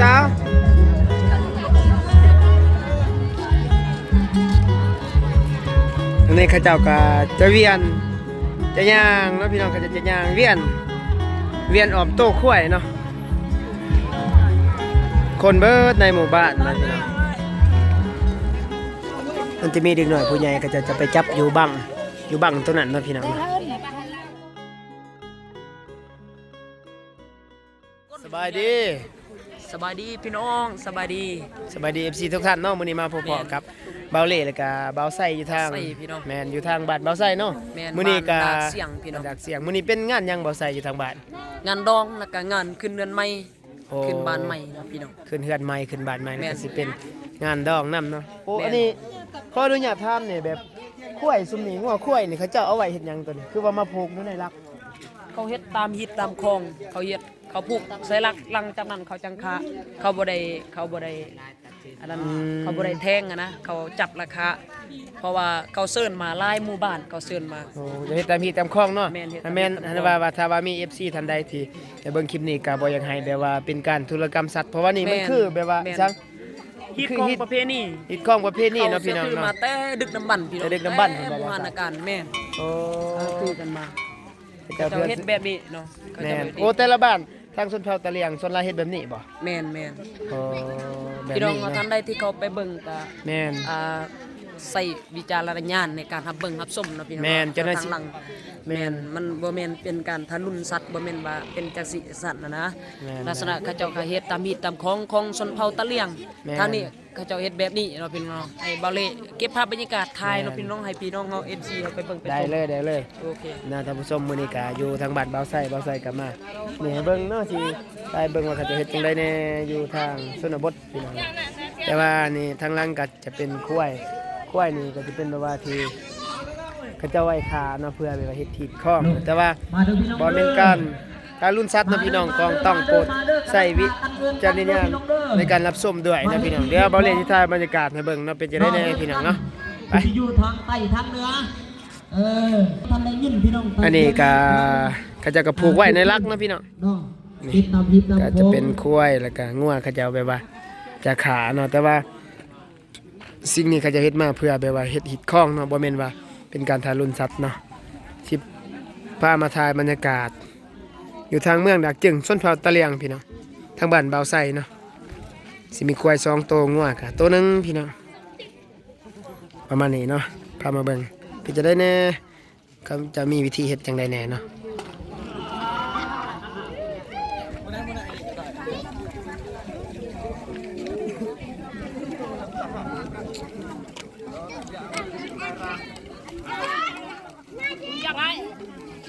สาวอันนี้ข้าเจ้าก็จะเวียนจะย่างเนาะพี่น้องก็จะจะย่างเวียน เวียนออมโต้ข้วยเนาะคนเบิดในหมู่บ้านนะพี่น้องมันจะมีเด็กหน่อยผู้ใหญ่ก็จะจะไปจับอยู่บังอยู่บังตัวนั้นเนาะพี่น้องสบายดี สบายดีพี่น้องสบายดี สบายดี FC ทุกท่านเนาะมื้อนี้มาพบแม่นๆกับเบาเล่แล้วก็เบาไส้อยู่ทางไส้พี่น้องแม่นอยู่ทางบ้านเบาไส้เนาะแม่นมื้อนี้ก็บ้านดากเสี่ยงพี่น้องบ้าดากเสียงมื้อนี้เป็นงานหยังเบาไส้อยู่ทางบ้านงานดองแล้วก็งานขึ้นเดือนใหม่โอ้ ขึ้นบ้านใหม่นะพี่น้อง ขึ้นเฮือนใหม่ขึ้นบ้านใหม่แม่นี่นก็สิเป็นงานดองนํเนาะโอ้แม่น อันนี้ขออนุญาตถามนี่แบบข้วยซุมนี้งัวข้วยนี่เขาเจ้าเอาไว้เฮ็ดหยังตัวนี้คือว่ามาผูกอยู่ในรัก เขาเฮ็ดตามฮิตตามคลอง เขาเฮ็ด เขาผูกใส่ลักหลังจากนั้นเขาจังคะเขาบ่ได้เขาบ่ได้อันนั้นเขาบ่ได้แทงอะนะเขาจับราคาเพราะว่าเขาเชิญมาหลายหมู่บ้านเขาเชิญมา โอ้จะเฮ็ดตามที่ตามคลองเนาะแม่นเฮ็ดตามถ้าแม่นที่ตามคลองถ้าว่าว่าถ้าว่ามี FC ท่านใดที่จะเบิ่งคลิปนี้ก็บ่อยากให้แบบว่าเป็นการธุรกรรมสัตว์เพราะว่านี่มันคือแบบว่าแม่น จัง ฮิตคือของฮิตประเพณีอีกข้องประเภทนี้เนาะพี่น้องเขาซื้อมาเนาะ แต่ดึกน้ำบันพี่น้องแต่ดึกดำบรรพ์ แต่โบราณกาลแม่นโอ้ เขาคือกันมา เจ้าเขาเพื่อนเฮ็ดแบบนี้เนาะเขาแม่จะนแบบนี้โอ้แต่ละบ้านทางชนเผ่าตะเลียงชนลายเฮ็ดแบบนี้บ่แม่นแม่นโอ้แบบพี่น้องนี้เอาท่านเนาะใดที่เขาไปเบิ่งก็แม่นอ่า ใส่วิจารณญาณในการรับเบิ่งรับชมเนาะพี่น้องแม่นเจ้าหน้าที่ทางหลังแม่นมันบ่แม่นเป็นการทารุณสัตว์บ่แม่นว่าเป็นจักสิสัตว์นะนะแม่นลักษณะเขาเจ้าก็เฮ็ดตามฮีตตามของของชนเผ่าตะเลียงแม่น ทางนี้เขาเจ้าเฮ็ดแบบนี้เนาะพี่น้องให้เบาเล่เก็บภาพบรรยากาศถ่ายเนาะแม่นพี่น้องให้พี่น้องเฮา FC เฮาไปเบิ่งไปได้ชมเลยได้เลยโอเค นะท่านผู้ชมมื้อนี้ก็อยู่ทางบ้านเบาไส้เบาไส้ก็มานี่ให้เบิ่งเนาะสิไปเบิ่งว่าเขาจะเฮ็ดจังไดแน่อยู่ทางชนบทพี่น้องแต่ว่านี่ทางหลังก็จะเป็นควาย ควายนี่ก็จะเป็นแบบว่าที่เขาเจะไว้ขาเนาะเพื่อแบบว่าเฮ็ดถีบข้องแต่ว่ามาดูพี่น้องบอลเป็นการการรุ่นซัดนะพี่น้องกองต้องโปรดใส่วิจารณญาณในการรับชมด้วยนะพี่น้องเดี๋ยวบอลเล่นที่ท้ายบรรยากาศให้เบิ่งเนาะเป็นจะได้แน่พี่น้องเนาะไปที่อยู่ทางใต้ทางเหนือเออท่านได้ยินพี่น้องอันนี้ก็ก็จะกระผูกไว้ในรักนะพี่น้องน้องติดตามพิษตามก็จะเป็นควายแล้วก็งัวเขาจะเอาแบบว่าจะขาเนาะแต่ว่า สิ่งนี้เขาจะเฮ็ดมาเพื่อแบบว่าเฮ็ดหิดข้องเนาะบ่แม่นว่าเป็นการทารุณสัตว์เนาะที่พามาถ่ายบรรยากาศ อยู่ทางเมืองดักจึงส้นเผาตะเลียงพี่น้องทางบ้านเบาไส้เนาะสิมีควายสองตัวงัวค่ะตัวหนึงพี่น้องประมาณนี้เนาะพามาเบิ่งพื่จะได้แน่เขาจะมีวิธีเฮ็ดจังไดแน่เนาะ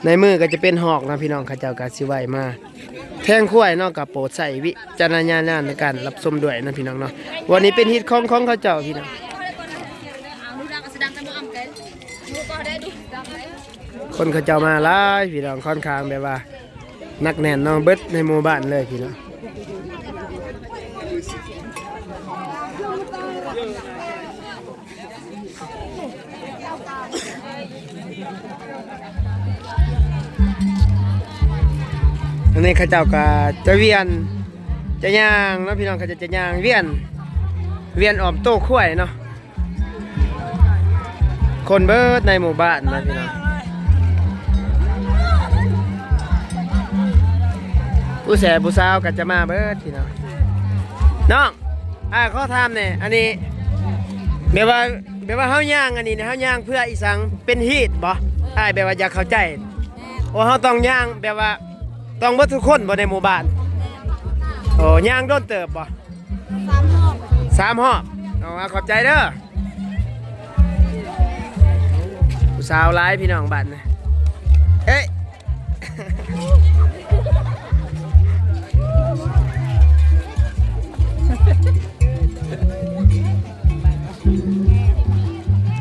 ในมือก็จะเป็นหอกนะพี่น้องข้าเจ้ากาสิไวมา แทงขั้วยนอกกับโปรดใส่วิจารณญาณในการรับชมด้วยนะพี่น้องเนาะวันนี้เป็นฮิตของของข้าเจ้าพี่น้องคนข้าเจ้ามาหลายพี่น้องค่อนข้างแบบว่านักแน่นน้องเบิดในหมู่บ้านเลยพี่น้อง อันนี้ข้าเจ้าก็จะเวียนจะย่างเนาะพี่น้องเขาจะจะย่างเวียน เวียนออมโต้ขั้วยเนาะคนเบิดในหมู่บ้านนะพี่น้องผู้แสบผู้สาวก็จะมาเบิดพี่น้องน้องอ่าข้อถามเนี่ยอันนี้แบบว่าแบบว่าเฮาย่างอันนี้เนี่ยเฮาย่างเพื่ออีสังเป็นฮีตบ่อ้ายแบบว่าอยากเข้าใจโอ้เฮาต้องย่างแบบว่า ต้องเบิดทุกคนบ่ในหมู่บ้านโอ้ย่างโดนเติบบ่สามหอบเอาว่าขอบใจเด้อผู้สาวหลายพี่น้องบ้านนะเฮ้ย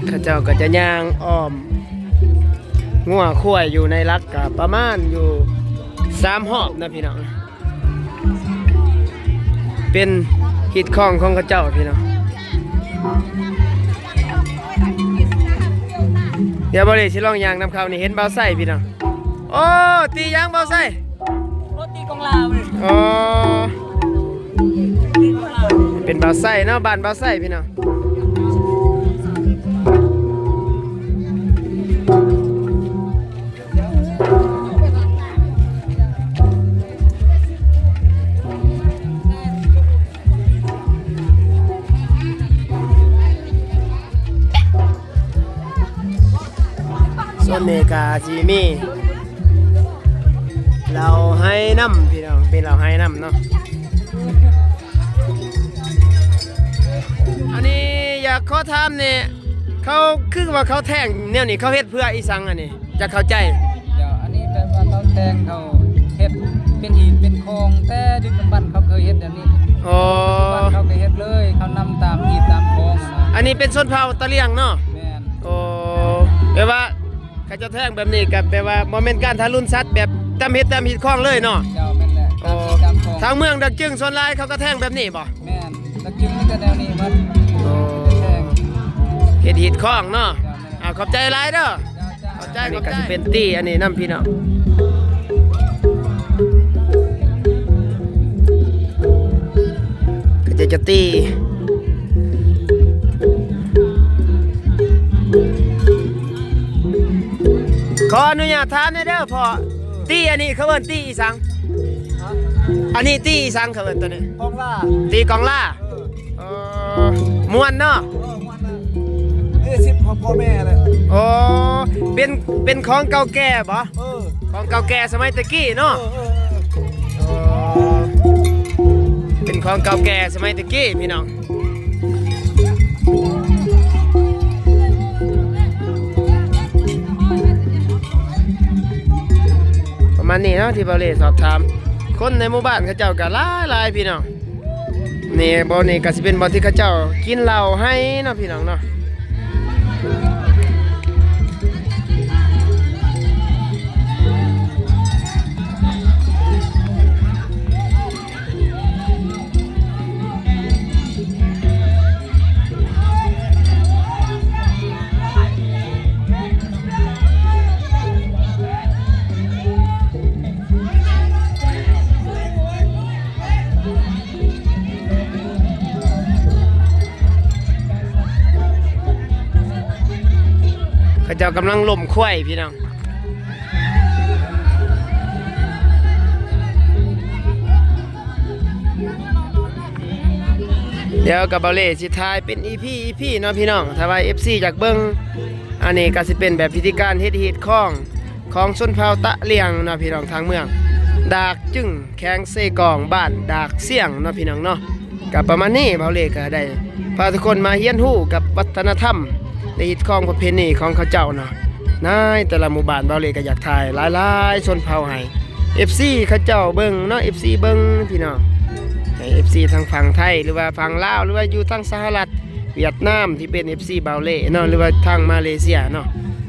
ข้าเจ้าก็จะย่างอ้อมงัวขั้วยอยู่ในรักกับประมาณอยู่ สามหอบนะพี่น้อง เป็นหิดข้องของข้าเจ้าพี่น้องเดี๋ยวบริสิลองยางนำเขานี่เห็นเบาไส้พี่น้อง โอ้ ตียางเบาไส้โรตีกองลาวเลยอ๋อเป็นบ่าวไส้เนาะบ้านบ่าวไส้พี่น้อง ส่วนเมกาจีมีเราให้น้ำพี่น้องเป็นเราให้น้ำเนาะอันนี้อยากขอถามเนี่ยเขาคือว่าเขาแท่งแนวนี้เขาเฮ็ดเพื่ออีสังอันนี้จะเข้าใจเดี๋ยวอันนี้แปลว่าเขาแทงเขาเฮ็ดเป็นหินเป็นโครงแต่ดึกดำบรรพ์เขาเคยเฮ็ดแบบนี้อ๋อบ้านเขาเคยเฮ็ดเลยเขานำตามหินตามโครงอันนี้เป็นชนเผ่าตะเลียงเนาะแม่นโอ้แปลว่า เขาจะแท่งแบบนี้กับแปลว่าบ่แม่นการทารุณสัตว์แบบตามเฮ็ดตามหิดคล้องเลยเนาะเจ้าแม่นแหละอ๋ตาอมหินตามโครงทางเมืองดักจึงส่วนหลายเขาก็แท่งแบบนี้บ่แม่นแล้วจึงมันจะแนวนี้มันโอ้แทงเฮ็ดหิดคล้องเนาะเจ้าแม่นอ่าขอบใจหลายเด้อเจ้าเจ้าอันนี้ก็สิเป็นตี้อันนี้น้ำพี่น้องก็จะจะตี้ ขออนุญาตถามหน่อยเด้อพ่อตี้อันนี้เขาเอิ้นตี้อีสัง อันนี้ตี้อีสังเขาเอิ้นตัวนี้โครงล่าตีกองล่าเออม่วนเนาะเออมันน่ะนี่สิบของพ่อแม่เลยโอ้เป็นเป็นของเก่าแก่บ่เออของเก่าแก่สมัยตะกี้เนาะเออเออเป็นของเก่าแก่สมัยตะกี้พี่น้อง มาณนี้เนาะที่เบาเล่สอบถาม คนในหมู่บ้านเขาเจ้าก็หลายหลายพี่น้องนี่บอลนี่ก็สิเป็นบอลที่เขาเจ้ากินเหล้าให้เนาะพี่น้องเนาะ เจ้ากำลังล่มควายพี่น้องเดี๋ยวกับเบาเล่สิทายเป็น EP EP เนาะพี่น้องถ้าว่า FC อยากเบิ่งอันนี้ก็สิเป็นแบบพิธีการเฮ็ดฮีดของของชนเผ่าตะเลียงเนาะพี่น้องทางเมือง ดากจึงแข้งเซกองบ้านดากเสี่ยงเนาะพี่น้องเนาะกับประมาณนี้เบาเล่ก็ได้พาทุกคนมาเรียนรู้กับวัฒนธรรม ในฮิตของประเพณีของเขาเจ้าเนาะนายแต่ละหมู่บ้านเบาเลยก็อยากถ่ายหลายๆชนเผ่าให้ FC เขาเจ้าเบิ่งเนาะ FC เบิ่งพี่น้องให้ FC ทางฝั่งไทยหรือว่าฝั่งลาวหรือว่าอยู่ทางสหรัฐเวียดนามที่เป็น FC เบาเล่เนาะหรือว่าทางมาเลเซียเนาะ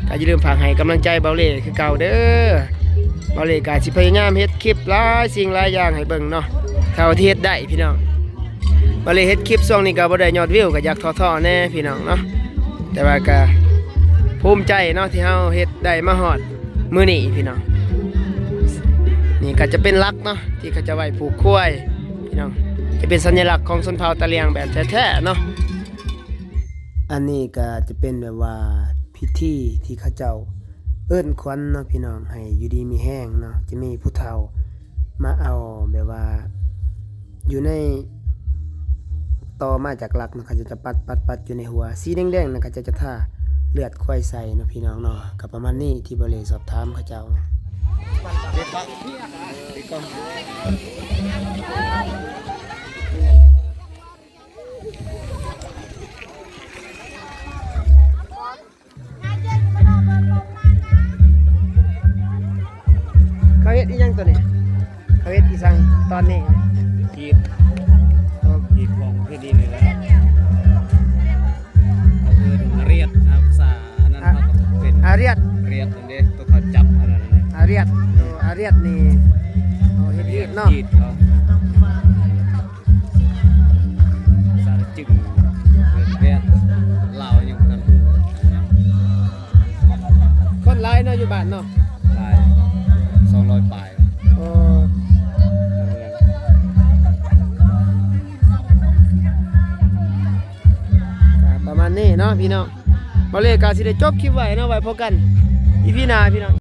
ก็อย่าลืมฝากให้กำลังใจเบาเล่คือเก่าเด้อเบาเล่ก็สิพยายามเฮ็ดคลิปหลายสิ่งหลายอย่างให้เบิ่งเนาะเท่าที่เฮ็ดได้พี่น้องเบาเล่เฮ็ดคลิปช่วงนี้ก็บ่ได้ยอดวิวก็อยากท้อๆแน่พี่น้องเนาะ แต่ว่าก็ภูมิใจเนาะที่เฮาเฮ็ดได้มาฮอดมื้อนี้พี่น้องนี่ก็จะเป็นลักเนาะที่เขาจะไว้ผูกควายพี่น้องจะเป็นสัญลักษณ์ของชนเผ่าตะเลียงแบบแท้ๆเนาะอันนี้ก็จะเป็นแบบว่าพิธีที่เขาเจ้าเอิ้นควันเนาะพี่น้องให้อยู่ดีมีแห้งเนาะจะมีผู้เฒ่ามาเอาแบบว่าอยู่ใน ต่อมาจากหลักนะเขาจะจะปัดปัดปัดอยู่ในหัว สีแดงๆนะเขาจะจะท่าเลือดควายใส่นะพี่น้องเนาะกับประมาณนี้ที่บริเลสอบถามเขาเจ้าเขาเฮ็ดอีหยังตัวนี้เขาเฮ็ดอีสังตอนนี้ขีด เฮ็ดเนาะขีดเขาภาษาจึงเรียดลาวยังกันฮู้ยังคนร้ายเนาะอยู่บ้านเนาะหลาย200ปลายโอ้เณนี้เนาะพี่น้องบ่เลยกาสิได้จบคลิปไว้เนาะไว้พบกันอีพี่หน้าพี่น้อง